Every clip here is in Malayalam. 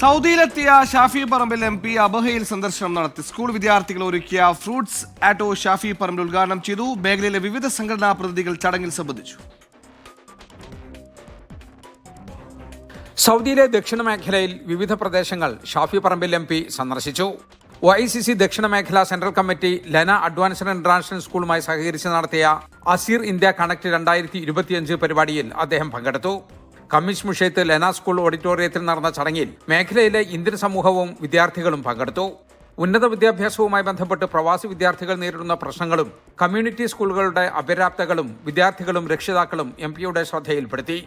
സൗദിയിലെത്തിയ ഷാഫി പറമ്പിൽ എം പി അബഹയിൽ സന്ദർശനം നടത്തി. സ്കൂൾ വിദ്യാർത്ഥികൾ ഒരുക്കിയ ഫ്രൂട്ട്സ് ആറ്റോ ഷാഫി പറമ്പിൽ ഉദ്ഘാടനം ചെയ്തു. മേഖലയിലെ വിവിധ സംഘടനാ പ്രതിനിധികൾ ചടങ്ങിൽ സംബന്ധിച്ചു. സൗദിയിലെ ദക്ഷിണ മേഖലയിൽ വിവിധ പ്രദേശങ്ങൾ ഷാഫി പറമ്പിൽ എം പി സന്ദർശിച്ചു. ഐ സി സി ദക്ഷിണ മേഖല central committee Lena advanced international സ്കൂളുമായി സഹകരിച്ച് നടത്തിയ അസീർ ഇന്ത്യ കണക്ട് രണ്ടായിരത്തി പരിപാടിയിൽ അദ്ദേഹം പങ്കെടുത്തു. കമ്മീഷ് വിഷയത്തിൽ ലെന സ്കൂൾ ഓഡിറ്റോറിയത്തിൽ നടന്ന ചടങ്ങിൽ മേഖലയിലെ ഇന്ത്യൻ സമൂഹവും വിദ്യാർത്ഥികളും പങ്കെടുത്തു. ഉന്നത വിദ്യാഭ്യാസവുമായി ബന്ധപ്പെട്ട് പ്രവാസി വിദ്യാർത്ഥികൾ നേരിടുന്ന പ്രശ്നങ്ങളും കമ്മ്യൂണിറ്റി സ്കൂളുകളുടെ അപര്യാപ്തകളും വിദ്യാർത്ഥികളും രക്ഷിതാക്കളും എം പിയുടെ ശ്രദ്ധയിൽപ്പെടുത്തി.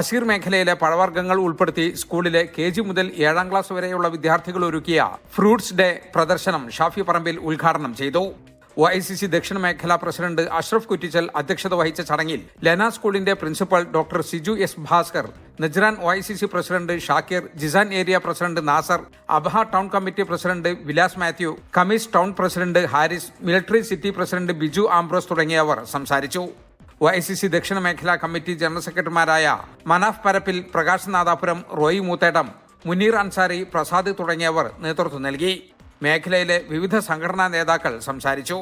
അസീർ മേഖലയിലെ പഴവർഗങ്ങൾ ഉൾപ്പെടുത്തി സ്കൂളിലെ കെ ജി മുതൽ ഏഴാം ക്ലാസ് വരെയുള്ള വിദ്യാർത്ഥികൾ ഒരുക്കിയ ഫ്രൂട്ട്സ് ഡേ പ്രദർശനം ഷാഫി പറമ്പിൽ ഉദ്ഘാടനം ചെയ്തു. ഒ ഐ സി സി ദക്ഷിണ മേഖലാ പ്രസിഡന്റ് അഷ്റഫ് കുറ്റിച്ചൽ അധ്യക്ഷത വഹിച്ച ചടങ്ങിൽ ലെന സ്കൂളിന്റെ principal doctor Siju S Bhaskar Najran O I C C president Shakir Jizan area president Nasar Abha town committee president Vilas Mathew Khamis town president Haris military city president Biju Ambrose തുടങ്ങിയവർ സംസാരിച്ചു. ഒ ഐ സി സി ദക്ഷിണ മേഖലാ കമ്മിറ്റി ജനറൽ സെക്രട്ടറിമാരായ മനാഫ് പരപ്പിൽ പ്രകാശ് നാദാപുരം റോയി മൂത്തേടം മുനീർ അൻസാരി പ്രസാദ് തുടങ്ങിയവർ നേതൃത്വം നൽകി. മേഖലയിലെ വിവിധ സംഘടനാ നേതാക്കൾ സംസാരിച്ചു.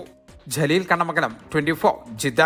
Jaleel Kannamangalam twenty four Jeddah.